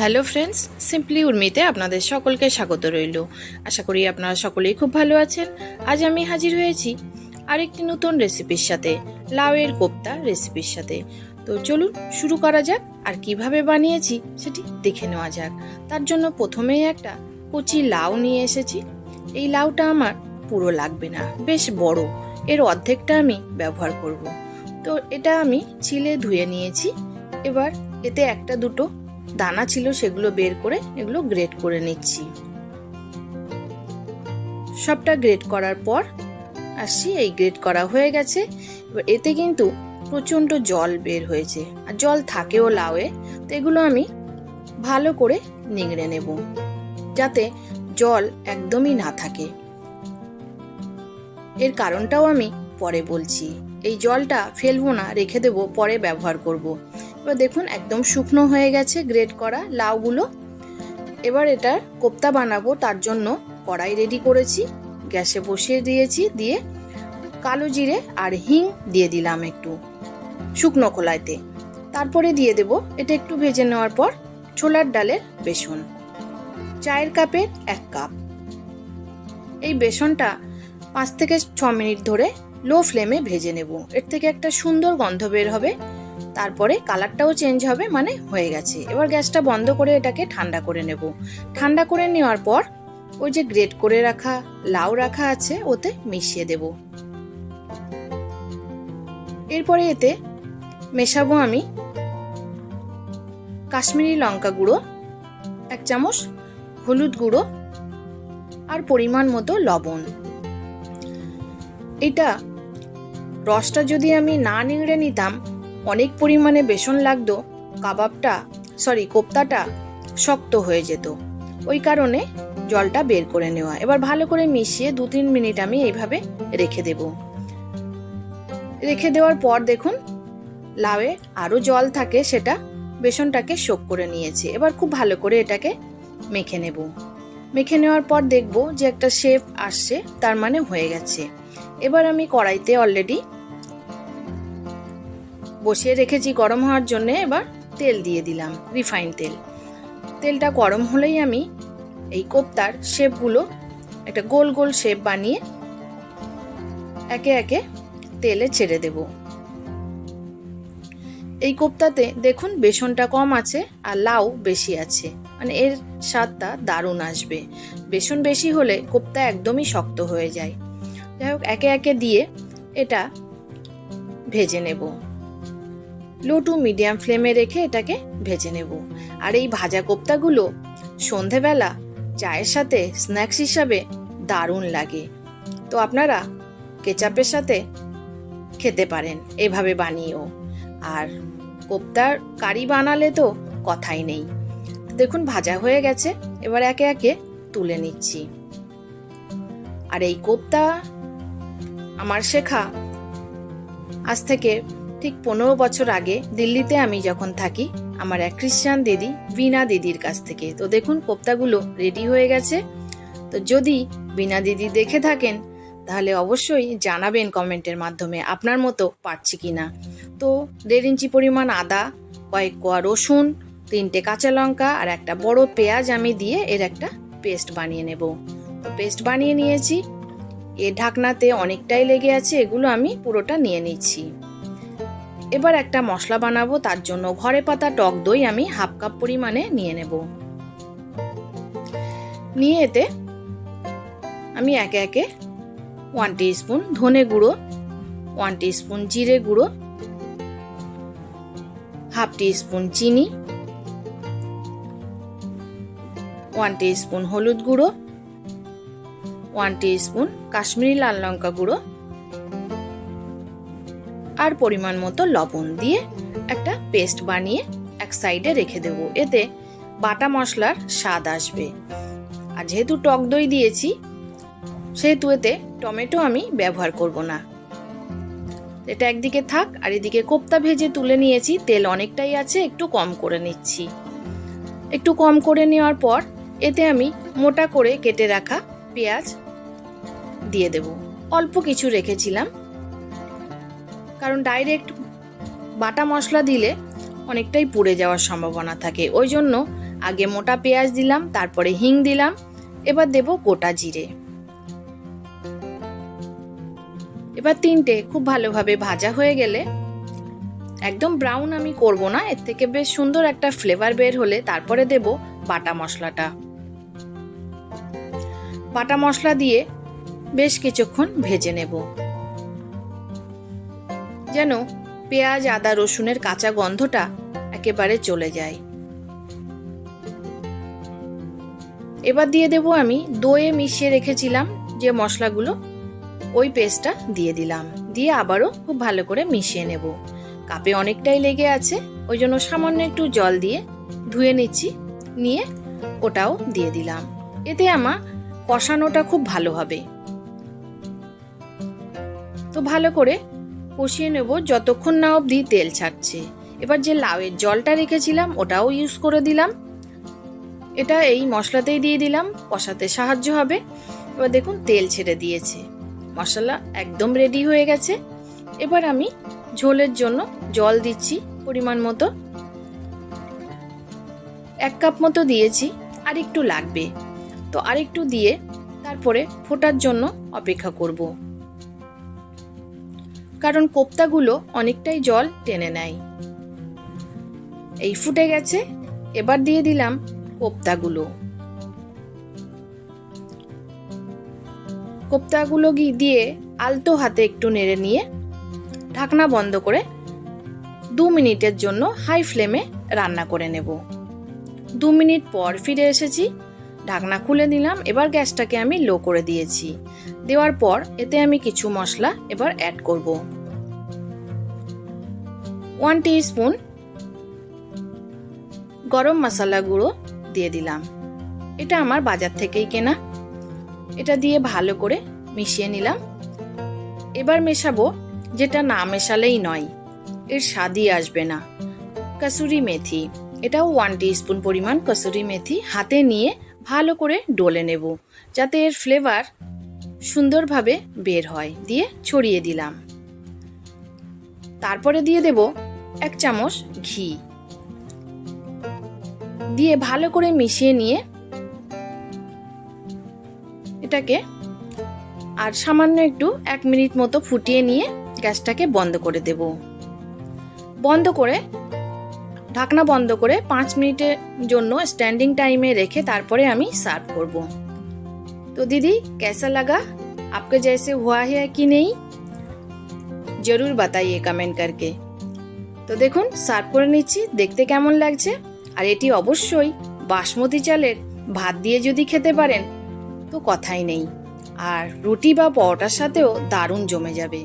Hello friends simply উর্মিতে আপনাদের সকলকে স্বাগত রইল। আশা করি আপনারা সকলেই খুব ভালো আছেন। আজ আমি হাজির হয়েছি আরেকটি নতুন রেসিপির সাথে, লাউয়ের কোপ্তা রেসিপির সাথে। তো চলুন শুরু করা যাক আর কীভাবে বানিয়েছি সেটি দেখে নেওয়া যাক। তার জন্য প্রথমেই একটা কচি লাউ নিয়ে এসেছি। এই লাউটা আমার পুরো লাগবে না, বেশ বড়। এর অর্ধেকটা আমি ব্যবহার করব। তো এটা আমি ছিলে ধুয়ে নিয়েছি। এবার এতে একটা দুটো দানা ছিল সেগুলো বের করে এগুলো গ্রেট করে নিচ্ছি। সবটা গ্রেট করার পর আসছি, এই গ্রেট করা হয়ে গেছে। এবার এতে কিন্তু প্রচণ্ড জল বের হয়েছে। আর জল থাকেও লাউয়ে, তো এগুলো আমি ভালো করে নিংড়ে নেব, যাতে জল একদমই না থাকে। এর কারণটাও আমি পরে বলছি, এই জলটা ফেলব না, রেখে দেবো, পরে ব্যবহার করব। এবার দেখুন একদম শুকনো হয়ে গেছে গ্রেট করা লাউগুলো। এবার এটার কোপ্তা বানাবো, তার জন্য কড়াই রেডি করেছি, গ্যাসে বসিয়ে দিয়েছি, দিয়ে কালো জিরে আর হিং দিয়ে দিলাম একটু শুকনো খোলাইতে তারপরে দিয়ে দেব, এটা একটু ভেজে নেওয়ার পর ছোলার ডালের বেসন, চায়ের কাপের এক কাপ। এই বেসনটা পাঁচ থেকে ছ মিনিট ধরে লো ফ্লেমে ভেজে নেব। এর থেকে একটা সুন্দর গন্ধ বের হবে। তারপরে কালারটাও চেঞ্জ হবে মানে হয়ে গেছে। এবার গ্যাসটা বন্ধ করে এটাকে ঠান্ডা করে নেব। ঠান্ডা করে নেওয়ার পর ওই যে গ্রেট করে রাখা, লাউ রাখা আছে, ওতে মিশিয়ে দেব। এরপরে এতে মেশাবো আমি কাশ্মীরি লঙ্কা গুঁড়ো, এক চামচ হলুদ গুঁড়ো আর পরিমাণ মতো লবণ। এটা। রসটা যদি আমি না নিংড়ে নিতাম, অনেক পরিমাণে বেসন লাগতো, কাবাবটা সরি কোপ্তাটা শক্ত হয়ে যেত। ওই কারণে জলটা বের করে নেওয়া। এবার ভালো করে মিশিয়ে দু তিন মিনিট আমি এইভাবে রেখে দেব। রেখে দেওয়ার পর দেখুন, লাউয়ে আরও জল থাকে, সেটা বেসনটাকে শোক করে নিয়েছে। এবার খুব ভালো করে এটাকে মেখে নেব। মেখে নেওয়ার পর দেখব যে একটা শেপ আসছে, তার মানে হয়ে গেছে। এবার আমি কড়াইতে অলরেডি বসিয়ে রেখেছি গরম হওয়ার জন্য এবার তেল দিয়ে দিলাম রিফাইন তেল। তেলটা গরম হলেই আমি এই কোপ্তার শেপগুলো একটা গোল গোল শেপ বানিয়ে একে একে তেলে ছেড়ে দেব। এই কোপ্তাতে দেখুন বেসনটা কম আছে আর লাউ বেশি আছে মানে এর স্বাদটা দারুণ আসবে। বেসন বেশি হলে কোপ্তা একদমই শক্ত হয়ে যায়। যাই হোক, একে একে দিয়ে এটা ভেজে নেব। লো টু মিডিয়াম ফ্লেমে রেখে এটাকে ভেজে নেব। আর এই ভাজা কোপ্তাগুলো সন্ধেবেলা চায়ের সাথে, স্ন্যাক্স হিসাবে দারুণ লাগে। তো আপনারা কেচাপের সাথে খেতে পারেন, এভাবে বানিয়েও। আর কোপ্তার কারি বানালে তো কথাই নেই। দেখুন, ভাজা হয়ে গেছে, এবার একে একে তুলে নিচ্ছি। আর এই কোপ্তা আমার শেখা। আজ থেকে ঠিক পনেরো বছর আগে দিল্লিতে আমি যখন থাকি, আমার এক খ্রিস্টান দিদি বিনা দিদির কাছ থেকে। তো দেখুন, কোপ্তাগুলো রেডি হয়ে গেছে। তো যদি বিনা দিদি দেখে থাকেন, তাহলে অবশ্যই জানাবেন কমেন্টের মাধ্যমে আপনার মতো পারছি কি না তো দেড় ইঞ্চি পরিমাণ আদা, কয়েক কোয়া রসুন, তিনটে কাঁচা লঙ্কা আর একটা বড় পেঁয়াজ আমি দিয়ে এর একটা পেস্ট বানিয়ে নেব। তো পেস্ট বানিয়ে নিয়েছি। এর ঢাকনাতে অনেকটাই লেগে আছে, এগুলো আমি পুরোটা নিয়ে নিচ্ছি। এবার একটা মশলা বানাবো, তার জন্য ঘরে পাতা টক দই আমি হাফ কাপ পরিমাণে নিয়ে নেব। নিয়ে এতে আমি একে একে ওয়ান স্পুন ধনে গুঁড়ো ওয়ান স্পুন জিরে গুঁড়ো হাফ স্পুন চিনি ওয়ান স্পুন হলুদ গুঁড়ো ওয়ান স্পুন কাশ্মীরি লাল লঙ্কা গুঁড়ো আর পরিমাণ মতো লবণ দিয়ে একটা পেস্ট বানিয়ে এক সাইডে রেখে দেবো। এতে বাটা মশলার স্বাদ আসবে। আর যেহেতু টক দই দিয়েছি, সেহেতু এতে টমেটো আমি ব্যবহার করব না। এটা একদিকে থাক আর এদিকে কোপ্তা ভেজে তুলে নিয়েছি। তেল অনেকটাই আছে, একটু কম করে নিচ্ছি। একটু কম করে নেওয়ার পর এতে আমি মোটা করে কেটে রাখা পেঁয়াজ দিয়ে দেব। অল্প কিছু রেখেছিলাম। কারণ ডাইরেক্ট বাটা মশলা দিলে অনেকটাই পুড়ে যাওয়ার সম্ভাবনা থাকে। ওই জন্য আগে মোটা পেঁয়াজ দিলাম, তারপরে হিং দিলাম, এবার দেব গোটা জিরে। এবার তিনটে খুব ভালোভাবে ভাজা হয়ে গেলে একদম ব্রাউন আমি করব না, এর থেকে বেশ সুন্দর একটা ফ্লেভার বের হলে তারপরে দেব বাটা মশলাটা। বাটা মশলা দিয়ে বেশ কিছুক্ষণ ভেজে নেব। যেন পেঁয়াজ, আদা, রসুনের কাঁচা গন্ধটা একেবারে চলে যায়। এবার দিয়ে দেব আমি দইয়ে মিশিয়ে রেখেছিলাম যে মশলাগুলো, ওই পেস্টটা দিয়ে দিলাম। দিয়ে আবারও খুব ভালো করে মিশিয়ে নেব। কাপে অনেকটাই লেগে আছে, ওই জন্য সামান্য একটু জল দিয়ে ধুয়ে নিচ্ছি, নিয়ে ওটাও দিয়ে দিলাম। এতে আমার কষানোটা খুব ভালো হবে। তো ভালো করে কষিয়ে নেব। যতক্ষণ না অবধি তেল ছাড়ছে। এবার যে লাউয়ের জলটা রেখেছিলাম, ওটাও ইউজ করে দিলাম। এটা এই মশলাতেই দিয়ে দিলাম, কষাতে সাহায্য হবে। এবার দেখুন, তেল ছেড়ে দিয়েছে। মশলা একদম রেডি হয়ে গেছে। এবার আমি ঝোলের জন্য জল দিচ্ছি পরিমাণ মতো। এক কাপ মতো দিয়েছি, আর একটু লাগবে। তো আরেকটু দিয়ে তারপরে ফোটার জন্য অপেক্ষা করব। কারণ কোপ্তাগুলো অনেকটাই জল টেনে নেয়। এই ফুটে গেছে, এবার দিয়ে দিলাম কোপ্তাগুলো। কোপ্তাগুলো দিয়ে আলতো হাতে একটু নেড়ে নিয়ে ঢাকনা বন্ধ করে দু মিনিটের জন্য হাই ফ্লেমে রান্না করে নেব। দু মিনিট পর ফিরে এসেছি ঢাকনা খুলে দিলাম এবার গ্যাসটাকে আমি লো করে দিয়েছি। দেওয়ার পর এতে আমি কিছু মশলা এবার অ্যাড করব। ওয়ান স্পুন গরম মশলা গুঁড়ো দিয়ে দিলাম। এটা আমার বাজার থেকেই কেনা। এটা দিয়ে ভালো করে মিশিয়ে নিলাম। এবার মেশাবো, যেটা না মেশালেই নয়। এর স্বাদই আসবে না। কাসুরি মেথি। এটাও ওয়ান স্পুন পরিমাণ কসুরি মেথি হাতে নিয়ে ভালো করে ডলে নেব, যাতে এর ফ্লেভার সুন্দরভাবে বের হয়। দিয়ে ছড়িয়ে দিলাম। তারপরে দিয়ে দেব এক চামচ ঘি। দিয়ে ভালো করে মিশিয়ে নিয়ে এটাকে আর সামান্য একটু এক মিনিট মতো ফুটিয়ে নিয়ে গ্যাসটাকে বন্ধ করে দেব। বন্ধ করে ঢাকনা বন্ধ করে পাঁচ মিনিটের জন্য স্ট্যান্ডিং টাইমে রেখে তারপরে আমি সার্ভ করব। তো দিদি, কেসা লাগা? আপকে জেসে হুয়া হ্যা কি নেই? জরুর বাতাইয়ে কমেন্ট করকে তো দেখুন সার্ভ করে নিচ্ছি, দেখতে কেমন লাগছে? আর এটি অবশ্যই বাসমতি চালের ভাত দিয়ে যদি খেতে পারেন, তো কথাই নেই। আর রুটি বা পরোটার সাথেও দারুণ জমে যাবে।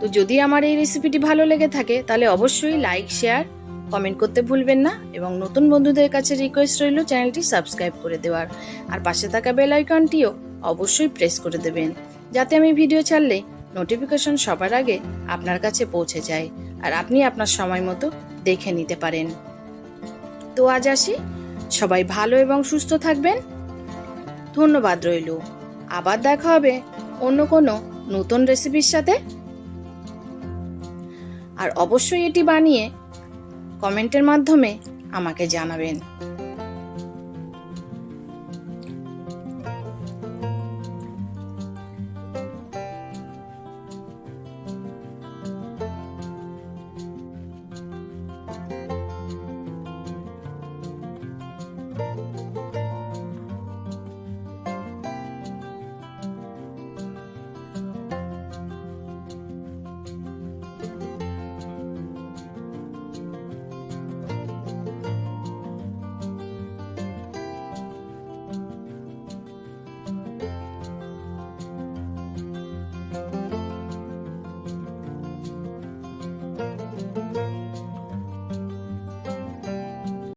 তো যদি আমার এই রেসিপিটি ভালো লেগে থাকে, তাহলে অবশ্যই লাইক শেয়ার কমেন্ট করতে ভুলবেন না এবং নতুন বন্ধুদের কাছে রিকোয়েস্ট রইল চ্যানেলটি সাবস্ক্রাইব করে দেওয়ার। আর পাশে থাকা বেল আইকনটিও অবশ্যই প্রেস করে দেবেন, যাতে আমি ভিডিও ছাড়লে নোটিফিকেশন সবার আগে আপনার কাছে পৌঁছে যায় আর আপনি আপনার সময় মতো দেখে নিতে পারেন। তো আজ আসি। সবাই ভালো এবং সুস্থ থাকবেন। ধন্যবাদ রইল। আবার দেখা হবে অন্য কোনো নতুন রেসিপির সাথে। আর অবশ্যই এটি বানিয়ে কমেন্টের মাধ্যমে আমাকে জানাবেন।